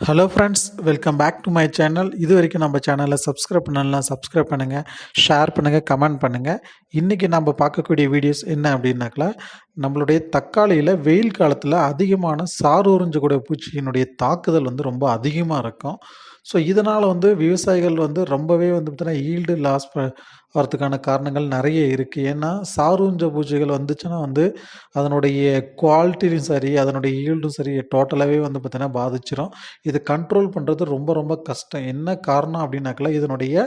Hello friends welcome back to my channel இது வரைக்கும் நம்ம சேனலை சப்ஸ்கிரைப் பண்ணலாம் சப்ஸ்கிரைப் பண்ணுங்கள் ஷேர் பண்ணுங்கள் கமெண்ட் பண்ணுங்கள் இன்றைக்கி நம்ம பார்க்கக்கூடிய வீடியோஸ் என்ன அப்படின்னாக்கா நம்மளுடைய தக்காளியில் வெயில் காலத்தில் அதிகமான சாறு உறிஞ்சக்கூடிய பூச்சியினுடைய தாக்குதல் வந்து ரொம்ப அதிகமாக இருக்கும். ஸோ இதனால் வந்து விவசாயிகள் வந்து ரொம்பவே வந்து பார்த்தீங்கன்னா ஈல்டு லாஸ் வரதுக்கான காரணங்கள் நிறைய இருக்குது ஏன்னா சாரூஞ்ச பூச்சிகள் வந்துச்சுன்னா வந்து அதனுடைய குவாலிட்டியும் சரி அதனுடைய ஈல்டும் சரி டோட்டலாகவே வந்து பார்த்திங்கன்னா பாதிச்சிடும் இது கண்ட்ரோல் பண்ணுறது ரொம்ப ரொம்ப கஷ்டம். என்ன காரணம் அப்படின்னாக்கல இதனுடைய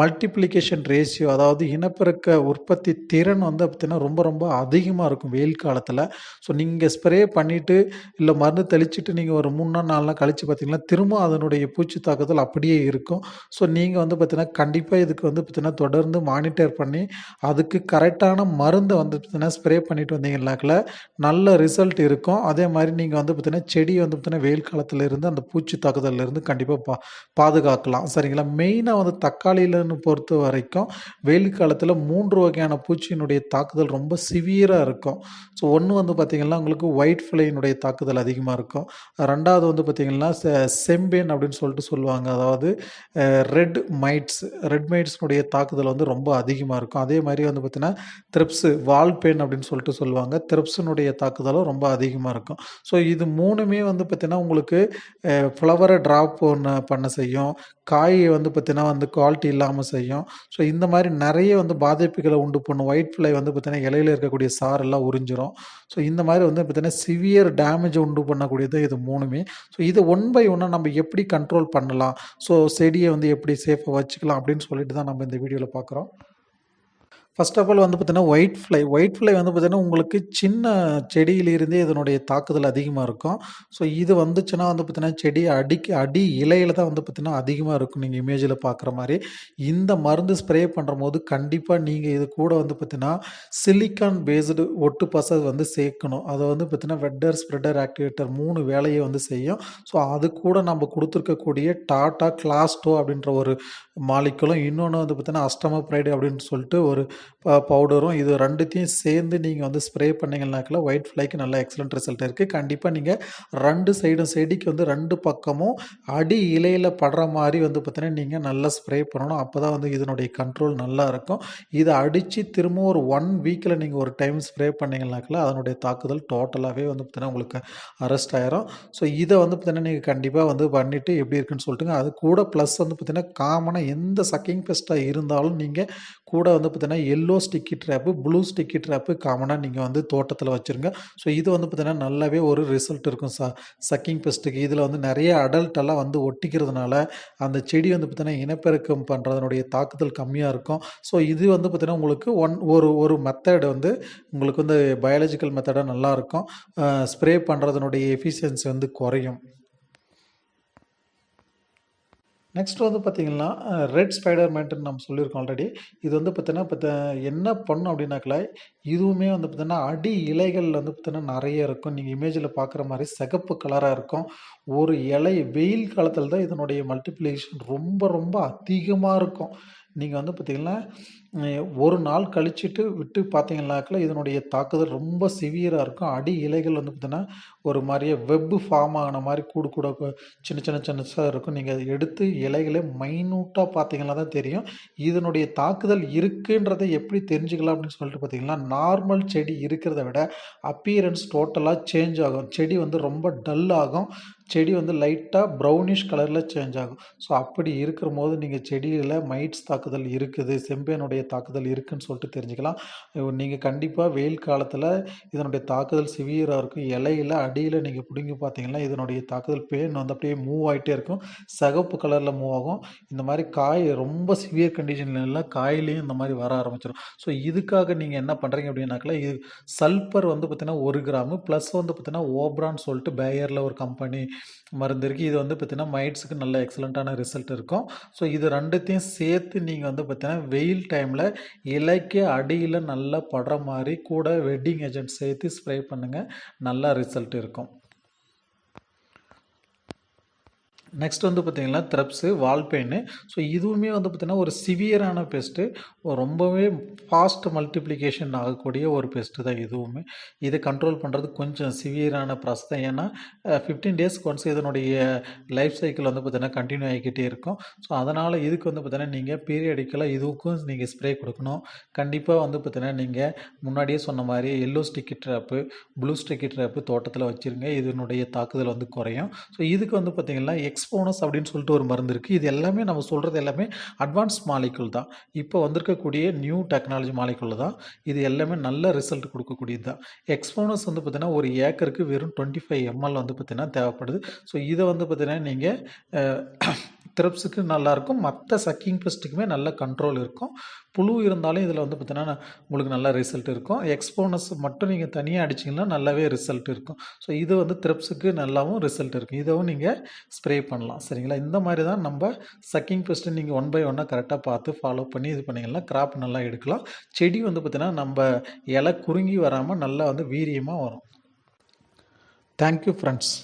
மல்டிப்ளிகேஷன் ரேஷியோ அதாவது இனப்பெருக்க உற்பத்தி திறன் வந்து பார்த்தீங்கன்னா ரொம்ப ரொம்ப அதிகமாக இருக்கும் வெயில் காலத்தில். ஸோ நீங்கள் ஸ்ப்ரே பண்ணிவிட்டு இல்லை மருந்து தெளிச்சிட்டு நீங்கள் ஒரு மூணு நாள் நாலு நாள் கழித்து பார்த்தீங்கன்னா திரும்ப அதனுடைய பூச்சி தாக்குதல் அப்படியே இருக்கும். ஸோ நீங்கள் வந்து பார்த்தீங்கன்னா கண்டிப்பாக இதுக்கு வந்து பார்த்தீங்கன்னா தொடர்ந்து மானிட்டர் பண்ணி அதுக்கு கரெக்டான மருந்தை வந்து பார்த்தீங்கன்னா ஸ்ப்ரே பண்ணிட்டு வந்தீங்கன்னாக்கில் நல்ல ரிசல்ட் இருக்கும். அதே மாதிரி நீங்கள் வந்து பார்த்தீங்கன்னா செடி வந்து பார்த்தீங்கன்னா வெயில் காலத்தில் இருந்து அந்த பூச்சி தாக்குதலில் இருந்து கண்டிப்பாக பா பாதுகாக்கலாம். சரிங்களா? மெயினாக வந்து தக்காளியிலன்னு பொறுத்த வரைக்கும் வெயில் காலத்தில் மூன்று வகையான பூச்சியினுடைய தாக்குதல் ரொம்ப சிவியராக இருக்கும். ஸோ ஒன்று வந்து பார்த்திங்கன்னா உங்களுக்கு ஒயிட் ஃப்ளைனுடைய தாக்குதல் அதிகமாக இருக்கும். ரெண்டாவது வந்து பார்த்திங்கன்னா செம்பேன் அப்படின்னு சொல்லிட்டு சொல்லுவாங்க. அதாவது ரெட் மைட்ஸ் ரெட் மைட்ஸ்னுடைய தாக்குதல் வந்து ரொம்ப அதிகமாக இருக்கும். அதே மாதிரி வந்து பார்த்திங்கன்னா த்ரிப்ஸு வால் பெயின் அப்படின்னு சொல்லிட்டு சொல்லுவாங்க. த்ரிப்ஸினுடைய தாக்குதலும் ரொம்ப அதிகமாக இருக்கும். ஸோ இது மூணுமே வந்து பார்த்திங்கன்னா உங்களுக்கு ஃப்ளவரை ட்ராப் ஒன்று பண்ண செய்யும். காய் வந்து பார்த்திங்கன்னா வந்து குவாலிட்டி இல்லாமல் செய்யும். ஸோ இந்த மாதிரி நிறைய வந்து பாதிப்புகளை உண்டு பண்ணும். ஒயிட் ஃப்ளை வந்து பார்த்திங்கன்னா இலையில இருக்கக்கூடிய சாரெல்லாம் உறிஞ்சிரும். ஸோ இந்த மாதிரி வந்து பார்த்திங்கன்னா சிவியர் டேமேஜ் உண்டு பண்ணக்கூடியது இது மூணுமே. ஸோ இது ஒன் பை ஒன்னாக நம்ம எப்படி கண்ட்ரோல் பண்ணலாம்? ஸோ செடியை வந்து எப்படி சேஃபாக வச்சுக்கலாம் அப்படின்னு சொல்லிட்டு தான் நம்ம இந்த வீடியோவில் பார்க்குறோம் ஃபர்ஸ்ட் ஆஃப் ஆல் வந்து பார்த்தீங்கன்னா ஒயிட் ஃப்ளை ஒயிட் ஃப்ளை வந்து பார்த்தீங்கன்னா உங்களுக்கு சின்ன செடியிலிருந்தே இதனுடைய தாக்குதல் அதிகமாக இருக்கும். ஸோ இது வந்துச்சுன்னா வந்து பார்த்தீங்கன்னா செடி அடிக்கு அடி இலையில் தான் வந்து பார்த்தீங்கன்னா அதிகமாக இருக்கும். நீங்கள் இமேஜில் பார்க்குற மாதிரி. இந்த மருந்து ஸ்ப்ரே பண்ணுற போது கண்டிப்பாக நீங்கள் இது கூட வந்து பார்த்தீங்கன்னா சிலிக்கான் பேஸ்டு ஒட்டு பசை வந்து சேர்க்கணும். அதை வந்து பார்த்தீங்கன்னா வெட்டர் ஸ்ப்ரெடர் ஆக்டிவேட்டர் மூணு வேலையை வந்து செய்யும். ஸோ அது கூட நம்ம கொடுத்துருக்கக்கூடிய டாட்டா கிளாஸ்டோ அப்படின்ற ஒரு மாலிக்கலும் இன்னொன்று வந்து பார்த்தீங்கன்னா அஸ்டமப்ரைடு அப்படின்னு சொல்லிட்டு ஒரு பவுடரும் இது ரெண்டுத்தையும் சேர்ந்து நீங்கள் வந்து ஸ்ப்ரே பண்ணிங்கனாக்கில் ஒயிட் ஃப்ளைக்கு நல்ல எக்ஸலண்ட் ரிசல்ட் இருக்குது கண்டிப்பாக நீங்கள் ரெண்டு சைடும் செடிக்கு வந்து ரெண்டு பக்கமும் அடி இலையில் படுற மாதிரி வந்து பார்த்தீங்கன்னா நீங்கள் நல்லா ஸ்ப்ரே பண்ணணும். அப்போ தான் வந்து இதனுடைய கண்ட்ரோல் நல்லா இருக்கும். இதை அடித்து திரும்ப ஒரு ஒன் வீக்கில் நீங்கள் ஒரு டைம் ஸ்ப்ரே பண்ணிங்கனாக்கில் அதனுடைய தாக்குதல் டோட்டலாகவே வந்து பார்த்தீங்கன்னா உங்களுக்கு அரெஸ்ட் ஆயிரும். ஸோ இதை வந்து பார்த்தீங்கன்னா நீங்கள் கண்டிப்பாக வந்து பண்ணிவிட்டு எப்படி இருக்குன்னு சொல்லிட்டுங்க. அது கூட ப்ளஸ் வந்து பார்த்தீங்கன்னா காமனாக எந்த சக்கிங் பெஸ்ட்டாக இருந்தாலும் நீங்கள் கூட வந்து பார்த்தீங்கன்னா yellow sticky trap blue sticky trap காமனாக நீங்கள் வந்து தோட்டத்தில் வச்சுருங்க. ஸோ இது வந்து பார்த்தீங்கன்னா நல்லாவே ஒரு ரிசல்ட் இருக்கும் ச சக்கிங் பெஸ்ட்டுக்கு இதில் வந்து நிறைய அடல்ட்டெல்லாம் வந்து ஒட்டிக்கிறதுனால அந்த செடி வந்து பார்த்தீங்கன்னா இனப்பெருக்கம் பண்ணுறதனுடைய தாக்குதல் கம்மியாக இருக்கும். ஸோ இது வந்து பார்த்தீங்கன்னா உங்களுக்கு ஒன் ஒரு ஒரு மெத்தட் வந்து உங்களுக்கு வந்து பயாலஜிக்கல் மெத்தடாக நல்லாயிருக்கும் ஸ்ப்ரே பண்ணுறதுனுடைய எஃபிஷியன்சி வந்து குறையும். நெக்ஸ்ட் வந்து பார்த்திங்கன்னா ரெட் ஸ்பைடர் மேட்டுன்னு நம்ம சொல்லியிருக்கோம் ஆல்ரெடி இது வந்து பார்த்தீங்கன்னா இப்போ என்ன பண்ணும் அப்படின்னாக்கல இதுவுமே வந்து பார்த்தீங்கன்னா அடி இலைகள் வந்து பார்த்தீங்கன்னா நிறைய இருக்கும். நீங்கள் இமேஜில் பார்க்குற மாதிரி சிகப்பு கலராக இருக்கும். ஒரு இலை வெயில் காலத்தில் தான் இதனுடைய மல்டிப்ளிகேஷன் ரொம்ப ரொம்ப அதிகமாக இருக்கும். நீங்கள் வந்து பார்த்திங்கன்னா ஒரு நாள் கழிச்சிட்டு விட்டு பார்த்தீங்கன்னாக்கில் இதனுடைய தாக்குதல் ரொம்ப சிவியராக இருக்கும். அடி இலைகள் வந்து பார்த்திங்கன்னா ஒரு மாதிரியே வெப்பு ஃபார்ம் ஆகின மாதிரி கூடு கூட சின்ன சின்ன சின்னசாக இருக்கும். நீங்கள் அதை எடுத்து இலைகளை மைனூட்டாக பார்த்தீங்கன்னா தான் தெரியும். இதனுடைய தாக்குதல் இருக்குன்றதை எப்படி தெரிஞ்சுக்கலாம் அப்படின்னு சொல்லிட்டு பார்த்தீங்கன்னா நார்மல் செடி இருக்கிறத விட அப்பியரன்ஸ் டோட்டலாக சேஞ்ச் ஆகும். செடி வந்து ரொம்ப டல் ஆகும். செடி வந்து லைட்டாக ப்ரௌனிஷ் கலரில் சேஞ்ச் ஆகும். ஸோ அப்படி இருக்கிற போது நீங்கள் செடியில் மைட்ஸ் தாக்குதல் இருக்குது. செம்பேனுடைய தாக்குதல் இருக்குதுன்னு சொல்லிட்டு தெரிஞ்சுக்கலாம். நீங்கள் கண்டிப்பாக வெயில் காலத்தில் இதனுடைய தாக்குதல் சிவியராக இருக்கும். இலையில் அடியில் நீங்கள் பிடுங்கி பார்த்தீங்கன்னா இதனுடைய தாக்குதல் பெயின் வந்து அப்படியே மூவ் ஆகிட்டே இருக்கும். சிகப்பு கலரில் மூவ் ஆகும். இந்த மாதிரி காய் ரொம்ப சிவியர் கண்டிஷன்லாம் காயிலையும் இந்த மாதிரி வர ஆரம்பிச்சிடும் ஸோ இதுக்காக நீங்கள் என்ன பண்ணுறீங்க அப்படின்னாக்கல இது சல்பர் வந்து பார்த்திங்கன்னா ஒரு கிராமு ப்ளஸ் வந்து பார்த்திங்கன்னா ஓப்ரான்னு சொல்லிட்டு பேயரில் ஒரு கம்பெனி மருந்து இருக்குது இது வந்து பார்த்திங்கன்னா மைட்ஸுக்கு நல்ல எக்ஸலண்ட்டான ரிசல்ட் இருக்கும். ஸோ இது ரெண்டுத்தையும் சேர்த்து நீங்கள் வந்து பார்த்தீங்கன்னா வெயில் டைமில் இலைக்கு அடியில் நல்லா படுற மாதிரி கூட வெட்டிங் ஏஜென்ட் சேர்த்து ஸ்ப்ரே பண்ணுங்கள் நல்லா ரிசல்ட் இருக்கும். நெக்ஸ்ட் வந்து பார்த்தீங்கன்னா த்ரெப்ஸு வால் பெயின்னு ஸோ இதுவுமே வந்து பார்த்திங்கன்னா ஒரு சிவியரான பெஸ்ட்டு ரொம்பவே ஃபாஸ்ட் மல்டிப்ளிகேஷன் ஆகக்கூடிய ஒரு பெஸ்ட்டு தான் இதுவுமே. இதை கண்ட்ரோல் பண்ணுறது கொஞ்சம் சிவியரான ப்ராசஸ் தான். ஏன்னா ஃபிஃப்டீன் டேஸ்க்கு ஒன்ஸ் இதனுடைய லைஃப் சைக்கிள் வந்து பார்த்தீங்கன்னா கண்டினியூ ஆகிக்கிட்டே இருக்கும். ஸோ அதனால் இதுக்கு வந்து பார்த்திங்கன்னா நீங்கள் பீரியடிக்கலாக இதுக்கும் நீங்கள் ஸ்ப்ரே கொடுக்கணும். கண்டிப்பாக வந்து பார்த்தீங்கன்னா நீங்கள் முன்னாடியே சொன்ன மாதிரி yellow sticky trap blue sticky trap தோட்டத்தில் வச்சுருங்க. இதனுடைய தாக்குதல் வந்து குறையும். ஸோ இதுக்கு வந்து பார்த்திங்கன்னா எக்ஸ் எக்ஸ்போனஸ் அப்படின்னு சொல்லிட்டு ஒரு மருந்து இருக்குது இது எல்லாமே நம்ம சொல்கிறது எல்லாமே அட்வான்ஸ் மாலிகுல் தான். இப்போ வந்திருக்கக்கூடிய நியூ டெக்னாலஜி மாலிகுல் தான். இது எல்லாமே நல்ல ரிசல்ட் கொடுக்கக்கூடியது தான். எக்ஸ்போனஸ் வந்து பார்த்திங்கன்னா ஒரு ஏக்கருக்கு வெறும் டுவெண்ட்டி ஃபைவ் எம்எல் வந்து பார்த்தீங்கன்னா தேவைப்படுது. ஸோ இதை வந்து பார்த்திங்கன்னா நீங்கள் த்ரிப்ஸுக்கு நல்லாயிருக்கும். மற்ற சக்கிங் பெஸ்ட்டுக்குமே நல்ல கண்ட்ரோல் இருக்கும். புழு இருந்தாலும் இதில் வந்து பார்த்தீங்கன்னா உங்களுக்கு நல்ல ரிசல்ட் இருக்கும். எக்ஸ்போனஸ் மட்டும் நீங்கள் தனியாக அடிச்சிங்கன்னா நல்லாவே ரிசல்ட் இருக்கும். ஸோ இது வந்து த்ரிப்ஸுக்கு நல்லாவும் ரிசல்ட் இருக்கும். இதவும் நீங்கள் ஸ்ப்ரே பண்ணலாம். சரிங்களா? இந்த மாதிரி தான் நம்ம சக்கிங் பெஸ்ட்டு நீங்கள் ஒன் பை ஒன்னாக கரெக்டாக பார்த்து ஃபாலோ பண்ணி இது பண்ணிங்கன்னா கிராப் நல்லா எடுக்கலாம். செடி வந்து பார்த்திங்கன்னா நம்ம இலை குறுங்கி வராமல் நல்லா வந்து வீரியமாக வரும். Thank you friends